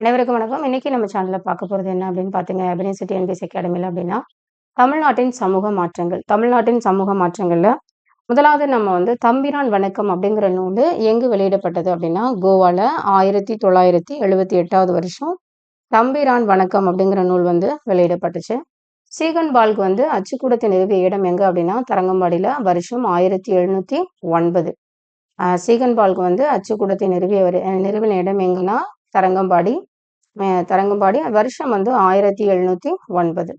அனைவருக்கும் வணக்கம். இன்னைக்கு நம்ம சேனல்ல பார்க்க போறது என்ன அப்படின்னு பார்த்தீங்க அப்படின்னா, சிட்டி என்பிஎஸ் அகாடமில அப்படின்னா, தமிழ்நாட்டின் சமூக மாற்றங்கள். தமிழ்நாட்டின் சமூக மாற்றங்கள்ல முதலாவது நம்ம வந்து தம்பிரான் வணக்கம் அப்படிங்கிற நூல் எங்கு வெளியிடப்பட்டது அப்படின்னா, கோவால 1978வது வருஷம் தம்பிரான் வணக்கம் அப்படிங்கிற நூல் வந்து வெளியிடப்பட்டுச்சு. சீகன் பால்கு வந்து அச்சுக்கூடத்தை நிறுவிய இடம் எங்க அப்படின்னா, தரங்கம்பாடியில வருஷம் ஆயிரத்தி 1709. ஒன்பது சீகன் பால்கு வந்து அச்சுக்கூடத்தை நிறுவிய நிறுவன இடம் எங்கன்னா, தரங்கம்பாடி. தரங்கும்பாடி தரங்கம்பாடி வருஷம் வந்து 1709.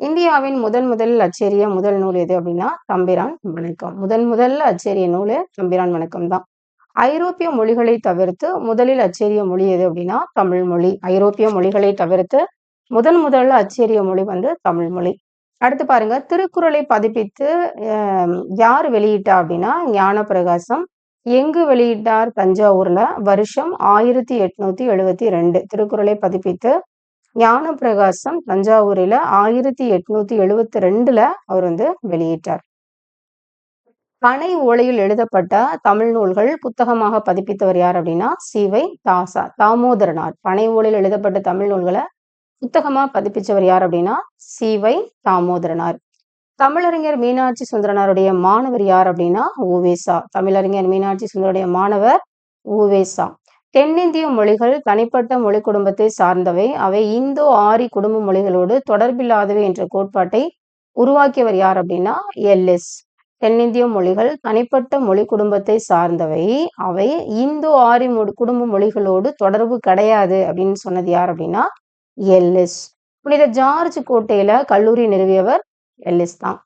இந்தியாவின் முதன் முதலில் அச்சேரிய முதல் நூல் எது அப்படின்னா, தம்பிரான் வணக்கம். முதன் முதல்ல அச்சேரிய நூலு தம்பிரான் வணக்கம் தான். ஐரோப்பிய மொழிகளை தவிர்த்து முதலில் அச்சேரிய மொழி எது அப்படின்னா, தமிழ் மொழி. ஐரோப்பிய மொழிகளை தவிர்த்து முதன் முதல்ல அச்சேரிய மொழி வந்து தமிழ் மொழி. அடுத்து பாருங்க, திருக்குறளை பதிப்பித்து யார் வெளியிட்டா அப்படின்னா, ஞானப்பிரகாசம். எங்கு வெளியிட்டார்? தஞ்சாவூர்ல. வருஷம் 1872. திருக்குறளை பதிப்பித்து ஞானப்பிரகாசம் தஞ்சாவூரில 1872ல அவர் வந்து வெளியிட்டார். பனை ஓலையில் எழுதப்பட்ட தமிழ் நூல்கள் புத்தகமாக பதிப்பித்தவர் யார் அப்படின்னா, சி.வை. தாசா தாமோதரனார். பனை ஓலையில் எழுதப்பட்ட தமிழ் நூல்களை புத்தகமா பதிப்பிச்சவர் யார் அப்படின்னா, சி.வை. தாமோதரனார். தமிழறிஞர் மீனாட்சி சுந்தரனாருடைய மாணவர் யார் அப்படின்னா, ஊவேசா தமிழறிஞர் மீனாட்சி சுந்தரனுடைய மாணவர் ஊவேசா தென்னிந்திய மொழிகள் தனிப்பட்ட மொழி குடும்பத்தை சார்ந்தவை. அவை இந்தோ ஆரி குடும்ப மொழிகளோடு தொடர்பில்லாதவை என்ற கோட்பாட்டை உருவாக்கியவர் யார் அப்படின்னா, எல்எஸ் தென்னிந்திய மொழிகள் தனிப்பட்ட மொழி குடும்பத்தை சார்ந்தவை. அவை இந்தோ ஆரி மொ குடும்ப மொழிகளோடு தொடர்பு கிடையாது அப்படின்னு சொன்னது யார் அப்படின்னா, எல்எஸ் புனித ஜார்ஜ் கோட்டையில கல்லூரி நிறுவியவர் எல்லிஸ் தான்.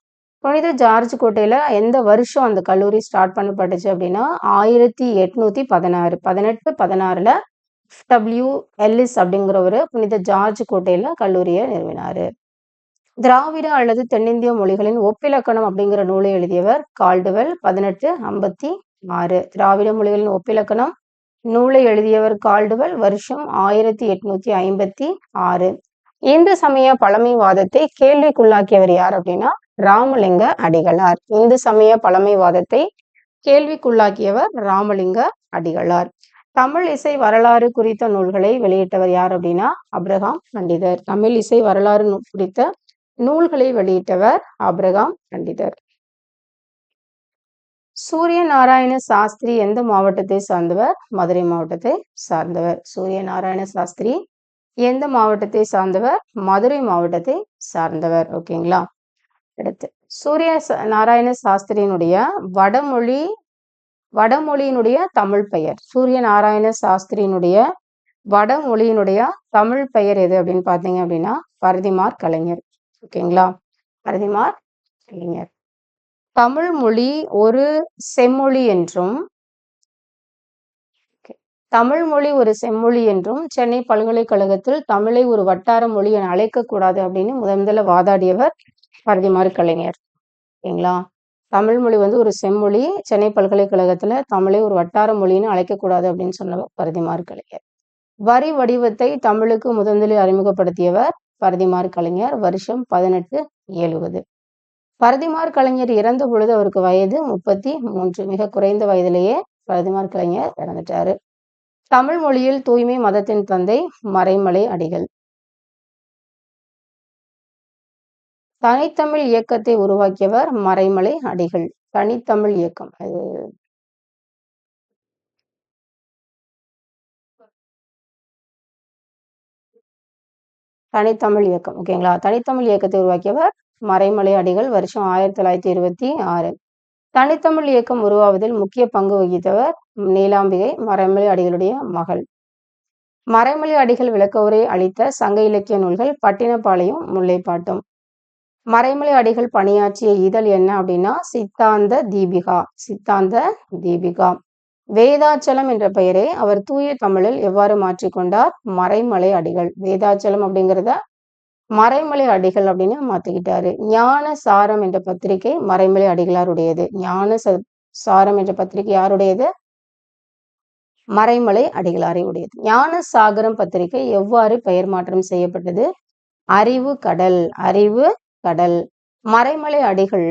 புனித ஜார்ஜ் கோட்டையில் எந்த வருஷம் அந்த கல்லூரி ஸ்டார்ட் பண்ணப்பட்டுச்சு அப்படின்னா, 1816 18, 16ல டபிள்யூ. எல்லிஸ் அப்படிங்கிறவர் புனித ஜார்ஜ் கோட்டையில கல்லூரியை நிறுவினார் திராவிட அல்லது தென்னிந்திய மொழிகளின் ஒப்பிலக்கணம் அப்படிங்கிற நூலை எழுதியவர் கால்டுவெல் 1856. திராவிட மொழிகளின் ஒப்பிலக்கணம் நூலை எழுதியவர் கால்டுவெல். வருஷம் 1856. இந்து சமய பழமைவாதத்தை கேள்விக்குள்ளாக்கியவர் யார் அப்படின்னா, ராமலிங்க அடிகளார். இந்து சமய பழமைவாதத்தை கேள்விக்குள்ளாக்கியவர் ராமலிங்க அடிகளார். தமிழ் இசை வரலாறு குறித்த நூல்களை வெளியிட்டவர் யார் அப்படின்னா, அப்ரகாம் பண்டிதர். தமிழ் இசை வரலாறு குறித்த நூல்களை வெளியிட்டவர் அப்ரஹாம் பண்டிதர். சூரிய நாராயண சாஸ்திரி எந்த மாவட்டத்தை சார்ந்தவர்? மதுரை மாவட்டத்தை சார்ந்தவர். சூரிய நாராயண சாஸ்திரி எந்த மாவட்டத்தை சார்ந்தவர்? மதுரை மாவட்டத்தை சார்ந்தவர். ஓகேங்களா? அடுத்து சூரிய நாராயண சாஸ்திரியினுடைய வடமொழி வடமொழியினுடைய தமிழ் பெயர். சூரிய நாராயண சாஸ்திரியினுடைய வடமொழியினுடைய தமிழ் பெயர் எது அப்படின்னு பார்த்தீங்க அப்படின்னா, பரதிமார் கலைஞர். ஓகேங்களா? பரதிமார் கலைஞர். தமிழ் மொழி ஒரு செம்மொழி என்றும் தமிழ் மொழி ஒரு செம்மொழி என்றும், சென்னை பல்கலைக்கழகத்தில் தமிழை ஒரு வட்டார மொழி என அழைக்கக்கூடாது அப்படின்னு முதன் முதல்ல வாதாடியவர் பரதிமாறு கலைஞர். ஓகேங்களா? தமிழ் மொழி வந்து ஒரு செம்மொழி. சென்னை பல்கலைக்கழகத்துல தமிழை ஒரு வட்டார மொழின்னு அழைக்கக்கூடாது அப்படின்னு சொன்னவர் பரதிமாறு கலைஞர். வரி வடிவத்தை தமிழுக்கு முதன் முதலில் அறிமுகப்படுத்தியவர் பரதிமார் கலைஞர். வருஷம் 1870. பரதிமார் கலைஞர் இறந்த பொழுது அவருக்கு வயது 33. மிக குறைந்த வயதிலேயே பரதிமார் கலைஞர் இறந்துட்டாரு. தமிழ் மொழியில் தூய்மை மதத்தின் தந்தை மறைமலை அடிகள். தனித்தமிழ் இயக்கத்தை உருவாக்கியவர் மறைமலை அடிகள். தனித்தமிழ் இயக்கம். அது தனித்தமிழ் இயக்கம். ஓகேங்களா? தனித்தமிழ் இயக்கத்தை உருவாக்கியவர் மறைமலை அடிகள். வருஷம் 1926. தனித்தமிழ் இயக்கம் உருவாவதில் முக்கிய பங்கு வகித்தவர் நீலாம்பிகை மறைமலை அடிகளுடைய மகள். மறைமலை அடிகள் விளக்கவுரை அளித்த சங்க இலக்கிய நூல்கள் பட்டினப்பாளையும் முல்லைப்பாட்டும். மறைமலை அடிகள் பணியாற்றிய இதழ் என்ன அப்படின்னா, சித்தாந்த தீபிகா. சித்தாந்த தீபிகா. வேதாச்சலம் என்ற பெயரை அவர் தூய தமிழில் எவ்வாறு மாற்றிக்கொண்டார்? மறைமலை அடிகள். வேதாச்சலம் அப்படிங்கிறத மறைமலை அடிகள் அப்படின்னு மாத்திக்கிட்டாரு. ஞான சாரம் என்ற பத்திரிகை மறைமலை அடிகளாருடையது. ஞான ச சாரம் என்ற பத்திரிகை யாருடையது? மறைமலை அடிகளாரை உடையது. ஞான சாகரம் பத்திரிகை எவ்வாறு பெயர் மாற்றம் செய்யப்பட்டது? அறிவு கடல். அறிவு கடல். மறைமலை அடிகள்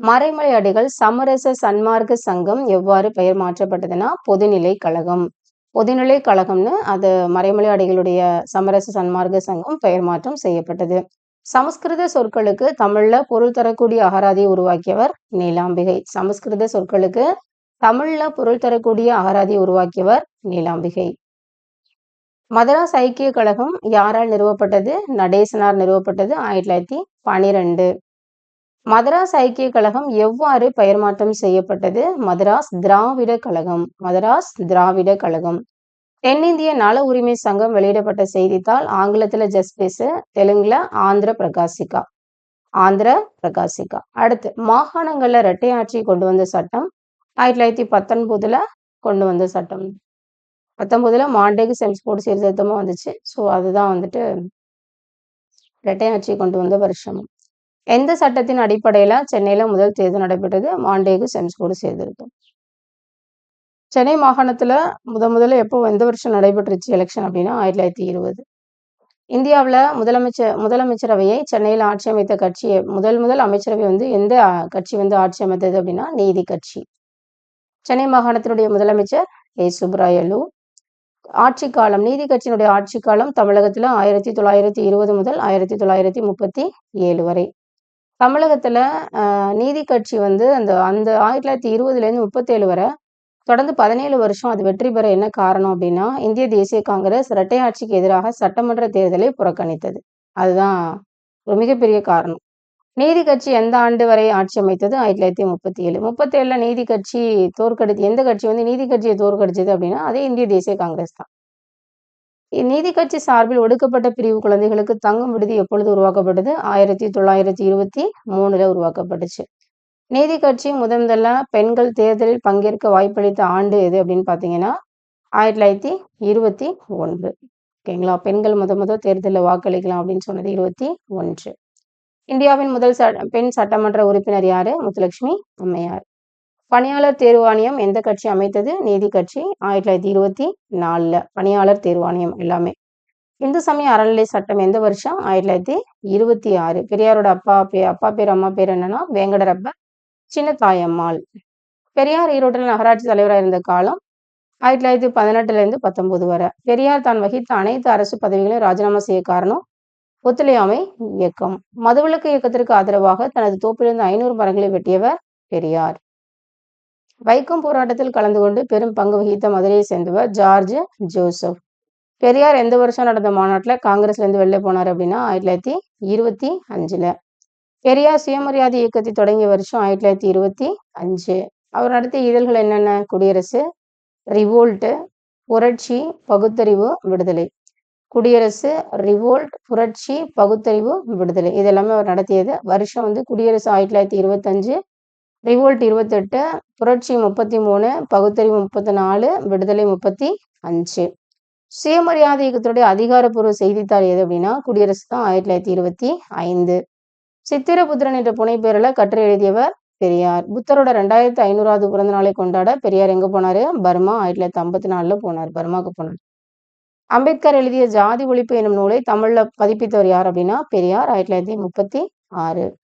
மறைமலை அடிகள் சமரச சன்மார்க்க சங்கம் எவ்வாறு பெயர் மாற்றப்பட்டதுன்னா, பொதுநிலை கழகம். பொதுநிலை கழகம்னு அது மறைமலை அடிகளுடைய சமரச சன்மார்க்க சங்கம் பெயர் மாற்றம் செய்யப்பட்டது சமஸ்கிருத சொற்களுக்கு தமிழ்ல பொருள் தரக்கூடிய அகராதியை உருவாக்கியவர் நீலாம்பிகை சமஸ்கிருத சொற்களுக்கு தமிழ்ல பொருள் தரக்கூடிய அகராதி உருவாக்கியவர் நீலாம்பிகை. மதராஸ் ஐக்கிய கழகம் யாரால் நிறுவப்பட்டது? நடேசனார் நிறுவப்பட்டது ஆயிரத்தி தொள்ளாயிரத்தி பனிரெண்டு. மதராஸ் ஐக்கிய கழகம் எவ்வாறு பெயர் மாற்றம் செய்யப்பட்டது? மதராஸ் திராவிட கழகம் மதராஸ் திராவிட கழகம். தென்னிந்திய நல உரிமை சங்கம் வெளியிடப்பட்ட செய்தித்தாள் ஆங்கிலத்துல ஜஸ்டிஸ் தெலுங்குல ஆந்திர பிரகாசிகா. ஆந்திர பிரகாசிகா. அடுத்து மாகாணங்கள்ல இரட்டை ஆட்சி கொண்டு வந்த சட்டம் ஆயிரத்தி தொள்ளாயிரத்தி பத்தொன்பதுல கொண்டு வந்த சட்டம். பத்தொன்பதுல மாண்டேகு செம்ஸ்போர்ட் சீர்திருத்தமும் வந்துச்சு. ஸோ அதுதான் வந்துட்டு இரட்டை ஆட்சி கொண்டு வந்த வருஷம். எந்த சட்டத்தின் அடிப்படையில சென்னையில முதல் தேர்தல் நடைபெற்றது? மாண்டேகு செம்ஸ் போர்டு சீர்திருத்தம். சென்னை மாகாணத்துல முத முதல்ல எப்போ எந்த வருஷம் நடைபெற்றுச்சு எலெக்ஷன் அப்படின்னா ஆயிரத்தி தொள்ளாயிரத்தி இருபது. இந்தியாவில் முதலமைச்சர் முதலமைச்சரவையை சென்னையில் ஆட்சி அமைத்த கட்சி முதல் முதல் அமைச்சரவை வந்து எந்த கட்சி வந்து ஆட்சி அமைத்தது அப்படின்னா நீதி கட்சி. சென்னை மாகாணத்தினுடைய முதலமைச்சர் ஏ. சுப்ராயலு ஆட்சி காலம் நீதி கட்சியினுடைய ஆட்சி காலம் தமிழகத்துல ஆயிரத்தி தொள்ளாயிரத்தி இருபது முதல் ஆயிரத்தி தொள்ளாயிரத்தி முப்பத்தி ஏழு வரை. தமிழகத்துல நீதி கட்சி வந்து அந்த அந்த ஆயிரத்தி தொள்ளாயிரத்தி இருபதுலேருந்து முப்பத்தேழு வரை தொடர்ந்து பதினேழு வருஷம் அது வெற்றி பெற என்ன காரணம் அப்படின்னா இந்திய தேசிய காங்கிரஸ் இரட்டை ஆட்சிக்கு எதிராக சட்டமன்ற தேர்தலை புறக்கணித்தது. அதுதான் ஒரு மிகப்பெரிய காரணம். நீதி கட்சி எந்த ஆண்டு வரை ஆட்சி அமைத்தது? ஆயிரத்தி தொள்ளாயிரத்தி முப்பத்தி ஏழு. முப்பத்தி ஏழுல நீதி கட்சி தோற்கடித்து எந்த கட்சி வந்து நீதி கட்சியை தோற்கடிச்சது அப்படின்னா அதே இந்திய தேசிய காங்கிரஸ் தான். நீதி கட்சி சார்பில் ஒடுக்கப்பட்ட பிரிவு குழந்தைகளுக்கு தங்கும் விடுதி எப்பொழுது உருவாக்கப்பட்டது? ஆயிரத்தி தொள்ளாயிரத்தி இருபத்தி மூணுல உருவாக்கப்பட்டுச்சு. நீதி கட்சி முதன்முதல்ல பெண்கள் தேர்தலில் பங்கேற்க வாய்ப்பளித்த ஆண்டு எது அப்படின்னு பார்த்தீங்கன்னா ஆயிரத்தி தொள்ளாயிரத்தி இருபத்தி ஒன்று. ஓகேங்களா? பெண்கள் முத முத தேர்தலில் வாக்களிக்கலாம் அப்படின்னு சொன்னது இருபத்தி ஒன்று. இந்தியாவின் முதல் பெண் சட்டமன்ற உறுப்பினர் யாரு? முத்துலட்சுமி அம்மையார். பணியாளர் தேர்வாணியம் எந்த கட்சி அமைத்தது? நீதி கட்சி ஆயிரத்தி தொள்ளாயிரத்தி இருபத்தி நாலுல பணியாளர் தேர்வாணையம் எல்லாமே. இந்து சமய அறநிலை சட்டம் எந்த வருஷம்? ஆயிரத்தி தொள்ளாயிரத்தி இருபத்தி ஆறு. பெரியாரோட அப்பா பே அப்பா பேர் அம்மா பேர் என்னன்னா வேங்கடரப்ப சின்ன தாயம்மாள் பெரியார் ஈரோட்டில் நகராட்சி தலைவராக இருந்த காலம் ஆயிரத்தி தொள்ளாயிரத்தி பதினெட்டுல இருந்து பத்தொன்பது வரை. பெரியார் தான் வகித்த அனைத்து அரசு பதவிகளையும் ராஜினாமா செய்ய காரணம் ஒத்துழையாமை இயக்கம். மதுவிலக்கு இயக்கத்திற்கு ஆதரவாக தனது தோப்பிலிருந்து ஐநூறு மரங்களை வெட்டியவர் பெரியார். வைக்கம் போராட்டத்தில் கலந்து கொண்டு பெரும் பங்கு வகித்த மதுரையை சேர்ந்தவர் ஜார்ஜ் ஜோசப். பெரியார் எந்த வருஷம் நடந்த மாநாட்டில் காங்கிரஸ்ல இருந்து வெளில போனார் அப்படின்னா ஆயிரத்தி தொள்ளாயிரத்தி இருபத்தி அஞ்சுல. பெரியார் சுயமரியாதை இயக்கத்தை தொடங்கிய வருஷம் ஆயிரத்தி தொள்ளாயிரத்தி இருபத்தி அஞ்சு. அவர் நடத்திய இதழ்கள் என்னென்ன? குடியரசு ரிவோல்ட்டு புரட்சி பகுத்தறிவு விடுதலை. குடியரசு ரிவோல்ட் புரட்சி பகுத்தறிவு விடுதலை. இது எல்லாமே அவர் நடத்தியது. வருஷம் வந்து குடியரசு ஆயிரத்தி தொள்ளாயிரத்தி இருபத்தஞ்சு ரிவோல்ட் இருபத்தெட்டு புரட்சி முப்பத்தி மூணு பகுத்தறிவு முப்பத்தி நாலு விடுதலை முப்பத்தி அஞ்சு. சுயமரியாதை இயக்கத்துடைய அதிகாரப்பூர்வ செய்தித்தாள் எது அப்படின்னா குடியரசு தான் ஆயிரத்தி தொள்ளாயிரத்தி இருபத்தி ஐந்து. சித்திரபுத்திரன் என்ற புனைப்பெயரில் கற்று எழுதியவர் பெரியார். புத்தரோட ரெண்டாயிரத்தி ஐநூறாவது பிறந்த நாளை கொண்டாட பெரியார் எங்க போனாரு? பர்மா ஆயிரத்தி தொள்ளாயிரத்தி ஐம்பத்தி நாலுல போனார். பர்மாவுக்கு போனார். அம்பேத்கர் எழுதிய ஜாதி ஒழிப்பு எனும் நூலை தமிழ்ல பதிப்பித்தவர் யார் அப்படின்னா பெரியார் ஆயிரத்தி தொள்ளாயிரத்தி முப்பத்தி ஆறு.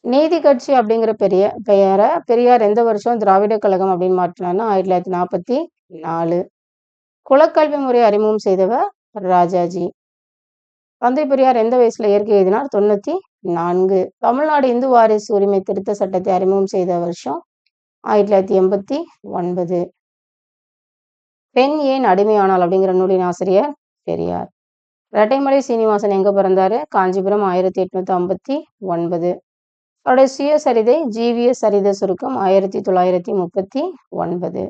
நீதி கட்சி அப்படிங்கிற பெரிய பெயரை பெரியார் எந்த வருஷம் திராவிட கழகம் அப்படின்னு மாற்றினார்னா ஆயிரத்தி தொள்ளாயிரத்தி நாற்பத்தி நாலு. குலக்கல்வி முறை அறிமுகம் செய்தவர் ராஜாஜி. தந்தை பெரியார் எந்த வயசுல இயற்கை எழுதினார்? தொண்ணூத்தி நான்கு. தமிழ்நாடு இந்து வாரிசு உரிமை திருத்த சட்டத்தை அறிமுகம் செய்த வருஷம் ஆயிரத்தி தொள்ளாயிரத்தி எண்பத்தி ஒன்பது. பெண் ஏன் அடிமையானால் அப்படிங்கிற நூலின் ஆசிரியர் பெரியார். இரட்டைமலை சீனிவாசன் எங்க பிறந்தாரு? காஞ்சிபுரம் ஆயிரத்தி எட்நூத்தி ஐம்பத்தி ஒன்பது. அவருடைய சுயசரிதை ஜீவிய சரித சுருக்கம் ஆயிரத்தி தொள்ளாயிரத்தி முப்பத்தி ஒன்பது.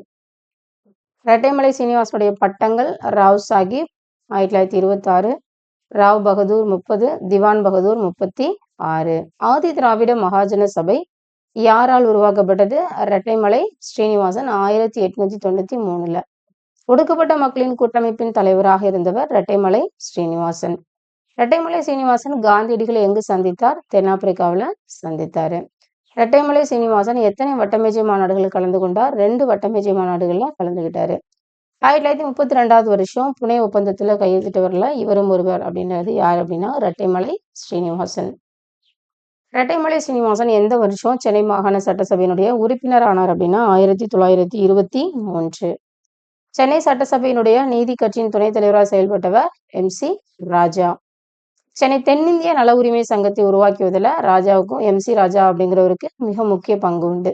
இரட்டைமலை சீனிவாசனுடைய பட்டங்கள் ராவ் சாஹிப் ஆயிரத்தி தொள்ளாயிரத்தி இருபத்தி ஆறு ராவ் பகதூர் முப்பது திவான் பகதூர் முப்பத்தி ஆறு. ஆதி திராவிட மகாஜன சபை யாரால் உருவாக்கப்பட்டது? இரட்டைமலை ஸ்ரீனிவாசன் ஆயிரத்தி எட்நூத்தி தொண்ணூத்தி மூணுல. ஒடுக்கப்பட்ட மக்களின் கூட்டமைப்பின் தலைவராக இருந்தவர் இரட்டைமலை ஸ்ரீனிவாசன். இரட்டைமலை சீனிவாசன் காந்தியடிகளை எங்கு சந்தித்தார்? தென்னாப்பிரிக்காவில் சந்தித்தாரு. இரட்டைமலை சீனிவாசன் எத்தனை வட்டமேஜை மாநாடுகள் கலந்து கொண்டார்? ரெண்டு வட்டமேஜை மாநாடுகள்ல கலந்துகிட்டாரு. ஆயிரத்தி தொள்ளாயிரத்தி முப்பத்தி ரெண்டாவது வருஷம் புனே ஒப்பந்தத்தில் கையெழுத்திட்டவர்ல இவரும் ஒருவர் அப்படின்றது யார் அப்படின்னா இரட்டைமலை ஸ்ரீனிவாசன். இரட்டைமலை ஸ்ரீனிவாசன் எந்த வருஷம் சென்னை மாகாண சட்டசபையினுடைய உறுப்பினர் ஆனார் அப்படின்னா ஆயிரத்தி தொள்ளாயிரத்தி இருபத்தி மூன்று. சென்னை சட்டசபையினுடைய நீதி கட்சியின் துணைத் தலைவராக செயல்பட்டவர் எம் சி ராஜா. சென்னை தென்னிந்திய நல உரிமை சங்கத்தை உருவாக்குவதில் ராஜாவுக்கும் எம் சி ராஜா அப்படிங்கிறவருக்கு மிக முக்கிய பங்கு உண்டு.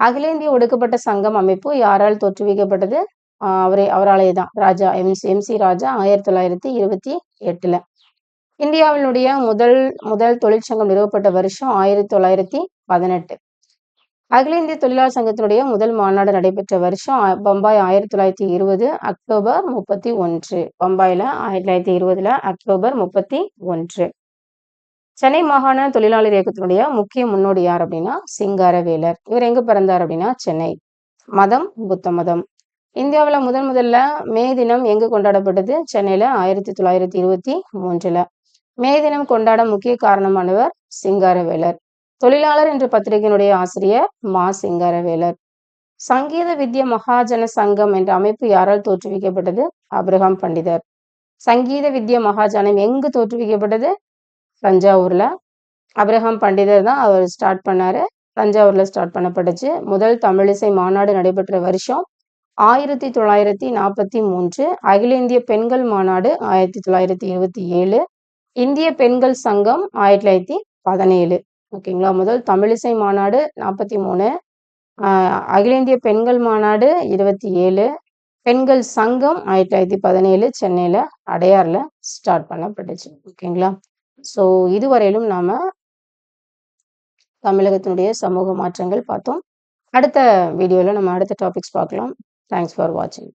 அகில இந்திய ஒடுக்கப்பட்ட சங்கம் அமைப்பு யாரால் தோற்றுவிக்கப்பட்டது? அவரே அவராலே தான் Raja M C M C Raja ஆயிரத்தி தொள்ளாயிரத்தி இருபத்தி எட்டுல. இந்தியாவினுடைய முதல் முதல் தொழிற்சங்கம் நிறுவப்பட்ட வருஷம் ஆயிரத்தி தொள்ளாயிரத்தி பதினெட்டு. அகில இந்திய தொழிலாளர் சங்கத்தினுடைய முதல் மாநாடு நடைபெற்ற வருஷம் பம்பாய் ஆயிரத்தி தொள்ளாயிரத்தி இருபது அக்டோபர் முப்பத்தி ஒன்று. பம்பாயில ஆயிரத்தி தொள்ளாயிரத்தி இருபதுல அக்டோபர் முப்பத்தி ஒன்று. சென்னை மாகாண தொழிலாளர் இயக்கத்தினுடைய முக்கிய முன்னோடி யார் அப்படின்னா சிங்காரவேலர் இவர் எங்க பிறந்தார் அப்படின்னா சென்னை. மதம் புத்த மதம். இந்தியாவில் முதன் முதல்ல மே தினம் எங்கு கொண்டாடப்பட்டது? சென்னையில ஆயிரத்தி தொள்ளாயிரத்தி இருபத்தி மூன்றுல. மே தினம் கொண்டாட முக்கிய காரணமானவர் சிங்காரவேலர் தொழிலாளர் என்ற பத்திரிகையினுடைய ஆசிரியர் மா சிங்காரவேலர். சங்கீத வித்ய மகாஜன சங்கம் என்ற அமைப்பு யாரால் தோற்றுவிக்கப்பட்டது? அப்ரஹாம் பண்டிதர். சங்கீத வித்ய மகாஜனம் எங்கு தோற்றுவிக்கப்பட்டது? தஞ்சாவூர்ல. அப்ரஹாம் பண்டிதர் தான் அவர் ஸ்டார்ட் பண்ணாரு. தஞ்சாவூர்ல ஸ்டார்ட் பண்ணப்பட்டுச்சு. முதல் தமிழிசை மாநாடு நடைபெற்ற வருஷம் ஆயிரத்தி தொள்ளாயிரத்தி நாற்பத்தி மூன்று. அகில இந்திய பெண்கள் மாநாடு ஆயிரத்தி தொள்ளாயிரத்தி இருபத்தி ஏழு. இந்திய பெண்கள் சங்கம் ஆயிரத்தி தொள்ளாயிரத்தி பதினேழு. ஓகேங்களா? முதல் தமிழிசை மாநாடு நாற்பத்தி மூணு அகில இந்திய பெண்கள் மாநாடு இருபத்தி ஏழு பெண்கள் சங்கம் ஆயிரத்தி தொள்ளாயிரத்தி பதினேழு சென்னையில் அடையாறில் ஸ்டார்ட் பண்ணப்பட்டுச்சு. ஓகேங்களா? ஸோ இதுவரையிலும் நாம் தமிழகத்தினுடைய சமூக மாற்றங்கள் பார்த்தோம். அடுத்த வீடியோவில் நம்ம அடுத்த டாபிக்ஸ் பார்க்கலாம். தேங்க்ஸ் ஃபார் வாட்சிங்